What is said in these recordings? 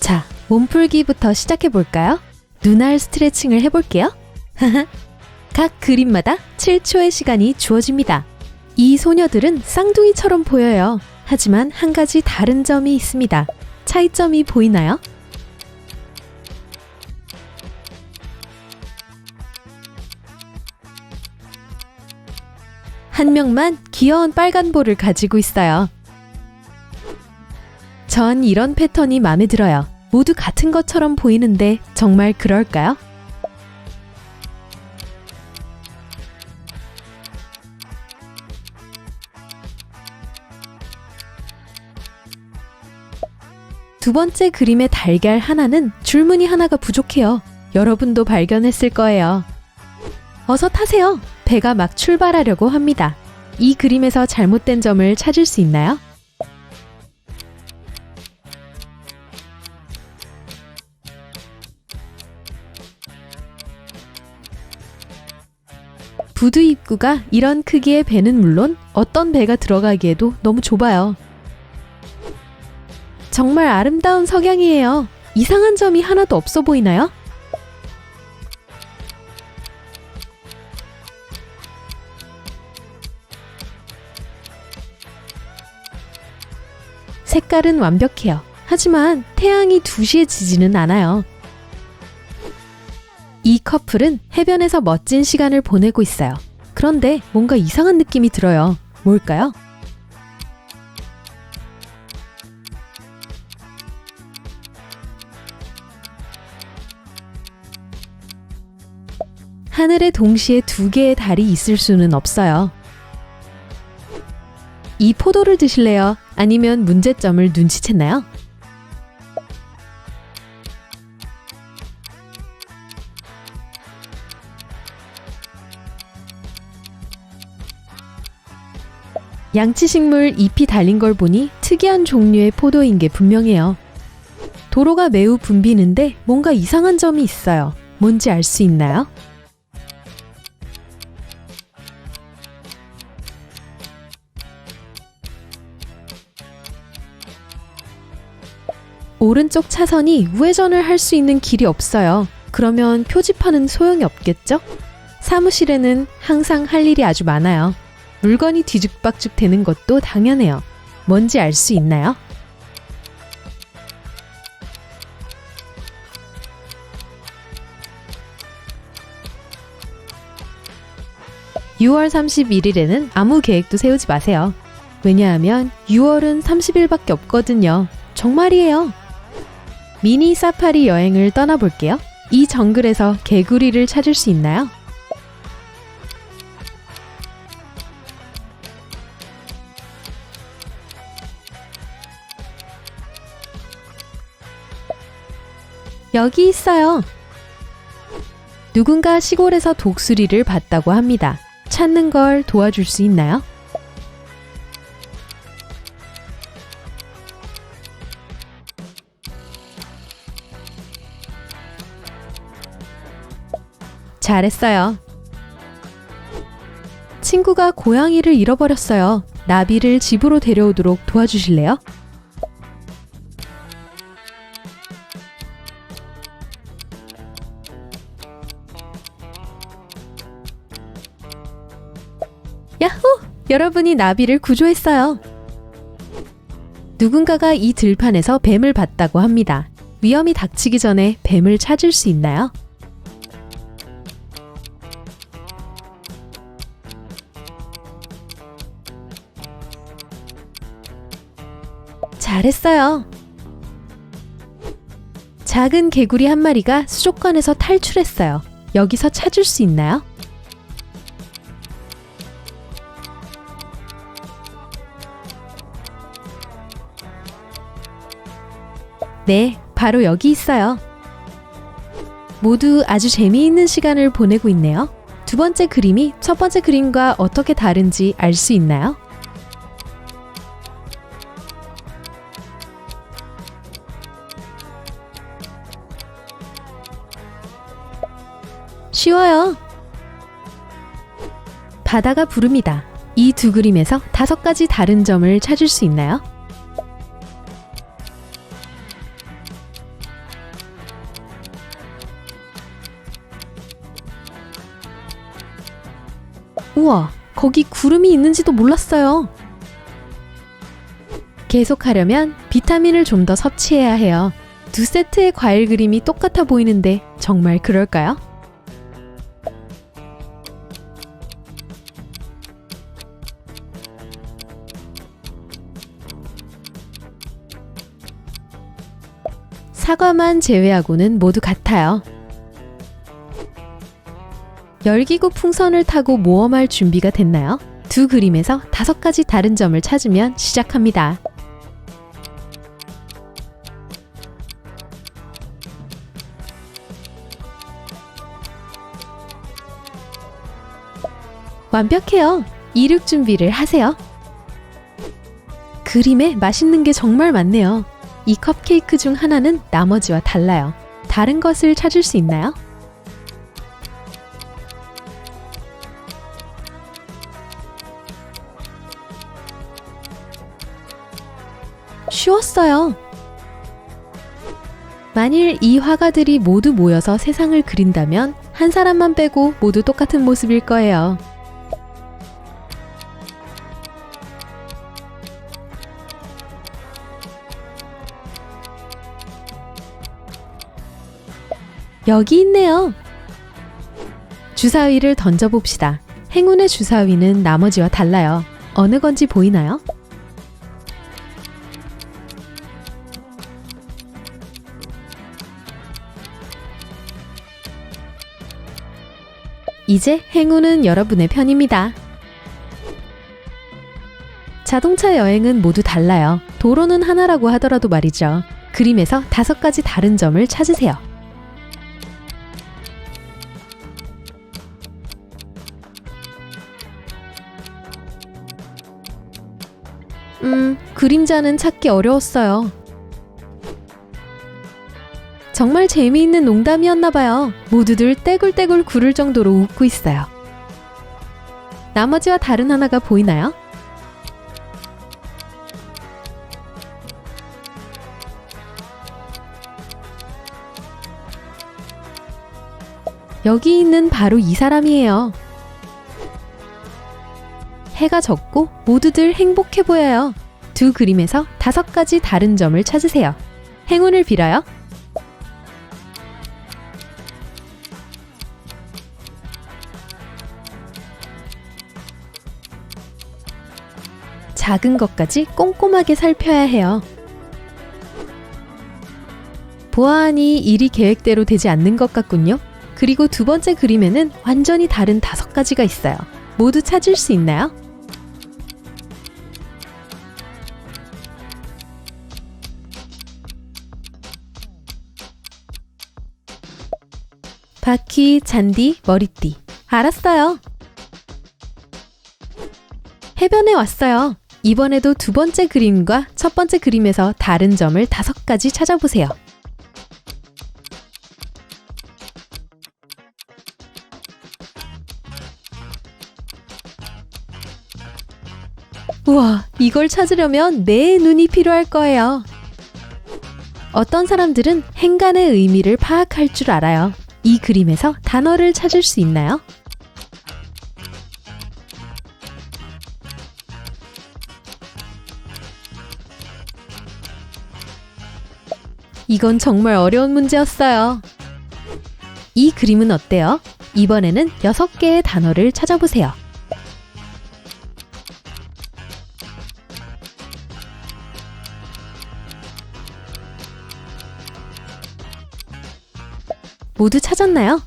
자, 몸풀기부터 시작해 볼까요? 눈알 스트레칭을 해볼게요. 각 그림마다 7초의 시간이 주어집니다. 이 소녀들은 쌍둥이처럼 보여요. 하지만 한 가지 다른 점이 있습니다. 차이점이 보이나요? 한 명만 귀여운 빨간 볼을 가지고 있어요. 전 이런 패턴이 마음에 들어요. 모두 같은 것처럼 보이는데 정말 그럴까요? 두 번째 그림의 달걀 하나는 줄무늬 하나가 부족해요. 여러분도 발견했을 거예요. 어서 타세요. 배가 막 출발하려고 합니다. 이 그림에서 잘못된 점을 찾을 수 있나요? 부두 입구가 이런 크기의 배는 물론 어떤 배가 들어가기에도 너무 좁아요. 정말 아름다운 석양이에요. 이상한 점이 하나도 없어 보이나요? 색깔은 완벽해요. 하지만 태양이 2시에 지지는 않아요. 이 커플은 해변에서 멋진 시간을 보내고 있어요. 그런데 뭔가 이상한 느낌이 들어요. 뭘까요? 하늘에 동시에 두 개의 달이 있을 수는 없어요. 이 포도를 드실래요? 아니면 문제점을 눈치챘나요? 양치식물 잎이 달린 걸 보니 특이한 종류의 포도인 게 분명해요. 도로가 매우 붐비는데 뭔가 이상한 점이 있어요. 뭔지 알 수 있나요? 오른쪽 차선이 우회전을 할 수 있는 길이 없어요. 그러면 표지판은 소용이 없겠죠? 사무실에는 항상 할 일이 아주 많아요. 물건이 뒤죽박죽 되는 것도 당연해요. 뭔지 알 수 있나요? (6월 31일에는) 아무 계획도 세우지 마세요. 왜냐하면 6월은 30일밖에 없거든요. 정말이에요. 미니 사파리 여행을 떠나볼게요. 이 정글에서 개구리를 찾을 수 있나요? 여기 있어요. 누군가 시골에서 독수리를 봤다고 합니다. 찾는 걸 도와줄 수 있나요? 잘했어요. 친구가 고양이를 잃어버렸어요. 나비를 집으로 데려오도록 도와주실래요? 여러분이 나비를 구조했어요. 누군가가 이 들판에서 뱀을 봤다고 합니다. 위험이 닥치기 전에 뱀을 찾을 수 있나요? 잘했어요. 작은 개구리 한 마리가 수족관에서 탈출했어요. 여기서 찾을 수 있나요? 네, 바로 여기 있어요. 모두 아주 재미있는 시간을 보내고 있네요. 두 번째 그림이 첫 번째 그림과 어떻게 다른지 알 수 있나요? 쉬워요. 바다가 부릅니다. 이 두 그림에서 다섯 가지 다른 점을 찾을 수 있나요? 우와, 거기 구름이 있는지도 몰랐어요. 계속하려면 비타민을 좀 더 섭취해야 해요. 두 세트의 과일 그림이 똑같아 보이는데 정말 그럴까요? 사과만 제외하고는 모두 같아요. 열기구 풍선을 타고 모험할 준비가 됐나요? 두 그림에서 다섯 가지 다른 점을 찾으면 시작합니다. 완벽해요. 이륙 준비를 하세요. 그림에 맛있는 게 정말 많네요. 이 컵케이크 중 하나는 나머지와 달라요. 다른 것을 찾을 수 있나요? 만일 이 화가들이 모두 모여서 세상을 그린다면 한 사람만 빼고 모두 똑같은 모습일 거예요. 여기 있네요. 주사위를 던져봅시다. 행운의 주사위는 나머지와 달라요. 어느 건지 보이나요? 이제 행운은 여러분의 편입니다. 자동차 여행은 모두 달라요. 도로는 하나라고 하더라도 말이죠. 그림에서 다섯 가지 다른 점을 찾으세요. 음, 그림자는 찾기 어려웠어요. 정말 재미있는 농담이었나봐요. 모두들 떼굴떼굴 구를 정도로 웃고 있어요. 나머지와 다른 하나가 보이나요? 여기 있는 바로 이 사람이에요. 해가 졌고 모두들 행복해 보여요. 두 그림에서 다섯 가지 다른 점을 찾으세요. 행운을 빌어요. 작은 것까지 꼼꼼하게 살펴야 해요. 보아하니 일이 계획대로 되지 않는 것 같군요. 그리고 두 번째 그림에는 완전히 다른 다섯 가지가 있어요. 모두 찾을 수 있나요? 바퀴, 잔디, 머리띠. 알았어요. 해변에 왔어요. 이번에도 두 번째 그림과 첫 번째 그림에서 다른 점을 다섯 가지 찾아보세요. 우와, 이걸 찾으려면 내 눈이 필요할 거예요. 어떤 사람들은 행간의 의미를 파악할 줄 알아요. 이 그림에서 단어를 찾을 수 있나요? 이건 정말 어려운 문제였어요. 이 그림은 어때요? 이번에는 6개의 단어를 찾아보세요. 모두 찾았나요?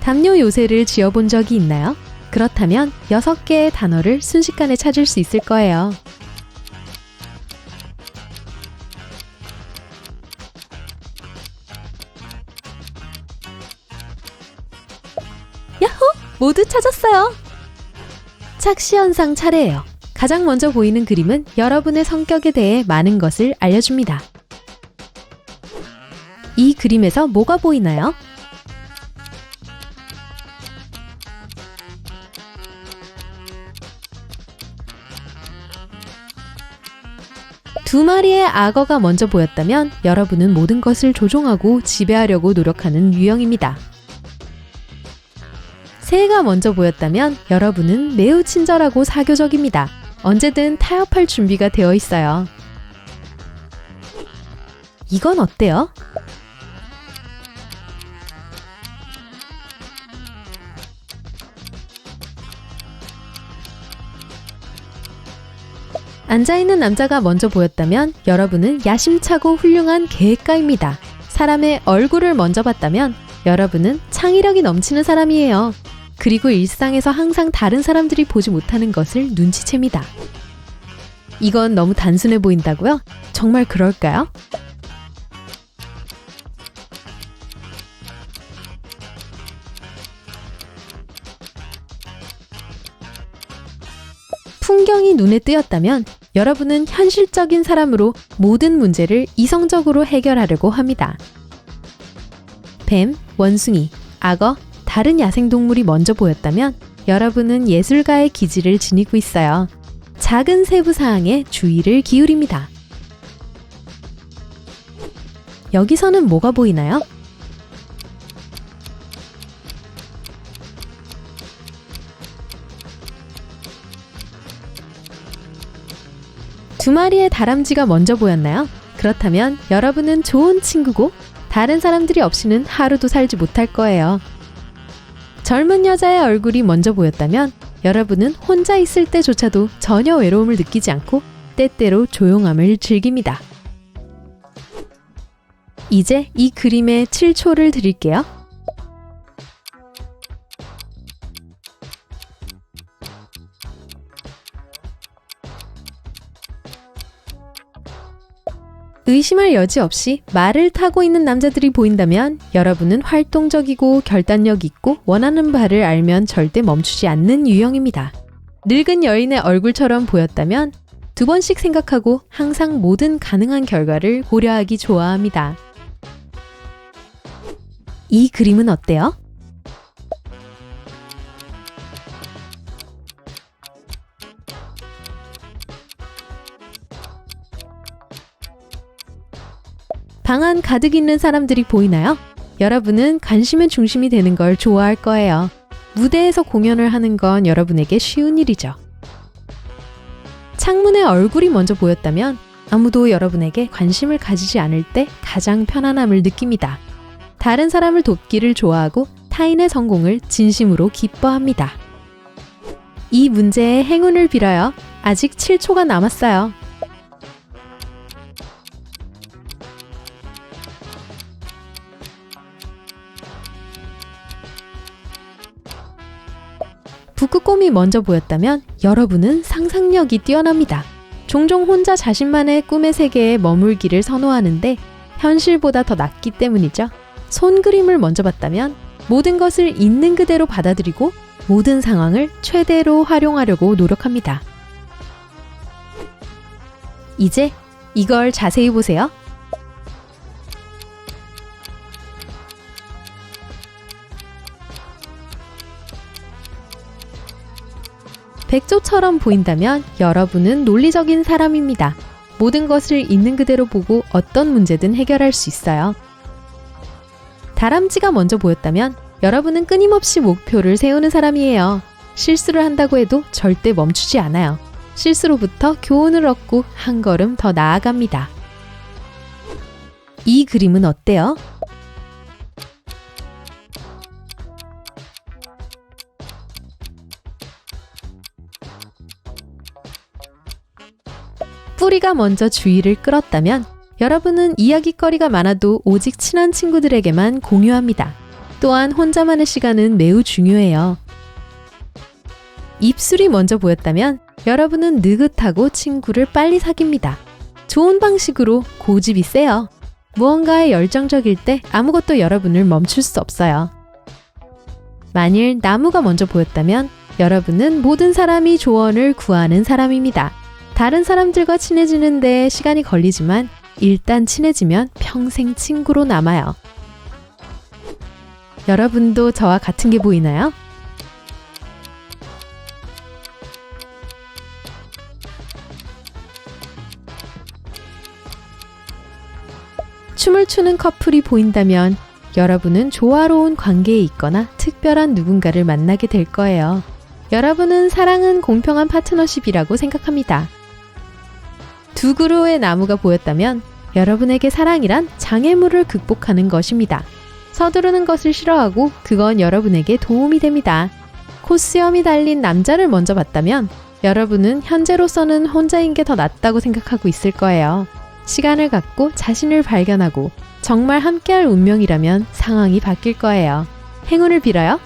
담요 요새를 지어본 적이 있나요? 그렇다면 6개의 단어를 순식간에 찾을 수 있을 거예요. 모두 찾았어요! 착시현상 차례예요. 가장 먼저 보이는 그림은 여러분의 성격에 대해 많은 것을 알려줍니다. 이 그림에서 뭐가 보이나요? 두 마리의 악어가 먼저 보였다면 여러분은 모든 것을 조종하고 지배하려고 노력하는 유형입니다. 새해가 먼저 보였다면 여러분은 매우 친절하고 사교적입니다. 언제든 타협할 준비가 되어 있어요. 이건 어때요? 앉아있는 남자가 먼저 보였다면 여러분은 야심차고 훌륭한 계획가입니다. 사람의 얼굴을 먼저 봤다면 여러분은 창의력이 넘치는 사람이에요. 그리고 일상에서 항상 다른 사람들이 보지 못하는 것을 눈치챕니다. 이건 너무 단순해 보인다고요? 정말 그럴까요? 풍경이 눈에 띄었다면 여러분은 현실적인 사람으로 모든 문제를 이성적으로 해결하려고 합니다. 뱀, 원숭이, 악어, 다른 야생동물이 먼저 보였다면 여러분은 예술가의 기질을 지니고 있어요. 작은 세부 사항에 주의를 기울입니다. 여기서는 뭐가 보이나요? 두 마리의 다람쥐가 먼저 보였나요? 그렇다면 여러분은 좋은 친구고 다른 사람들이 없이는 하루도 살지 못할 거예요. 젊은 여자의 얼굴이 먼저 보였다면 여러분은 혼자 있을 때조차도 전혀 외로움을 느끼지 않고 때때로 조용함을 즐깁니다. 이제 이 그림의 7초를 드릴게요. 의심할 여지 없이 말을 타고 있는 남자들이 보인다면 여러분은 활동적이고 결단력 있고 원하는 바를 알면 절대 멈추지 않는 유형입니다. 늙은 여인의 얼굴처럼 보였다면 두 번씩 생각하고 항상 모든 가능한 결과를 고려하기 좋아합니다. 이 그림은 어때요? 방 안 가득 있는 사람들이 보이나요? 여러분은 관심의 중심이 되는 걸 좋아할 거예요. 무대에서 공연을 하는 건 여러분에게 쉬운 일이죠. 창문에 얼굴이 먼저 보였다면 아무도 여러분에게 관심을 가지지 않을 때 가장 편안함을 느낍니다. 다른 사람을 돕기를 좋아하고 타인의 성공을 진심으로 기뻐합니다. 이 문제의 행운을 빌어요. 아직 7초가 남았어요. 북극곰이 먼저 보였다면 여러분은 상상력이 뛰어납니다. 종종 혼자 자신만의 꿈의 세계에 머물기를 선호하는데 현실보다 더 낫기 때문이죠. 손 그림을 먼저 봤다면 모든 것을 있는 그대로 받아들이고 모든 상황을 최대로 활용하려고 노력합니다. 이제 이걸 자세히 보세요. 백조처럼 보인다면 여러분은 논리적인 사람입니다. 모든 것을 있는 그대로 보고 어떤 문제든 해결할 수 있어요. 다람쥐가 먼저 보였다면 여러분은 끊임없이 목표를 세우는 사람이에요. 실수를 한다고 해도 절대 멈추지 않아요. 실수로부터 교훈을 얻고 한 걸음 더 나아갑니다. 이 그림은 어때요? 뿌리가 먼저 주의를 끌었다면 여러분은 이야기거리가 많아도 오직 친한 친구들에게만 공유합니다. 또한 혼자만의 시간은 매우 중요해요. 입술이 먼저 보였다면 여러분은 느긋하고 친구를 빨리 사깁니다. 좋은 방식으로 고집이 세요. 무언가에 열정적일 때 아무것도 여러분을 멈출 수 없어요. 만일 나무가 먼저 보였다면 여러분은 모든 사람이 조언을 구하는 사람입니다. 다른 사람들과 친해지는데 시간이 걸리지만 일단 친해지면 평생 친구로 남아요. 여러분도 저와 같은 게 보이나요? 춤을 추는 커플이 보인다면 여러분은 조화로운 관계에 있거나 특별한 누군가를 만나게 될 거예요. 여러분은 사랑은 공평한 파트너십이라고 생각합니다. 두 그루의 나무가 보였다면 여러분에게 사랑이란 장애물을 극복하는 것입니다. 서두르는 것을 싫어하고 그건 여러분에게 도움이 됩니다. 코수염이 달린 남자를 먼저 봤다면 여러분은 현재로서는 혼자인 게 더 낫다고 생각하고 있을 거예요. 시간을 갖고 자신을 발견하고 정말 함께할 운명이라면 상황이 바뀔 거예요. 행운을 빌어요.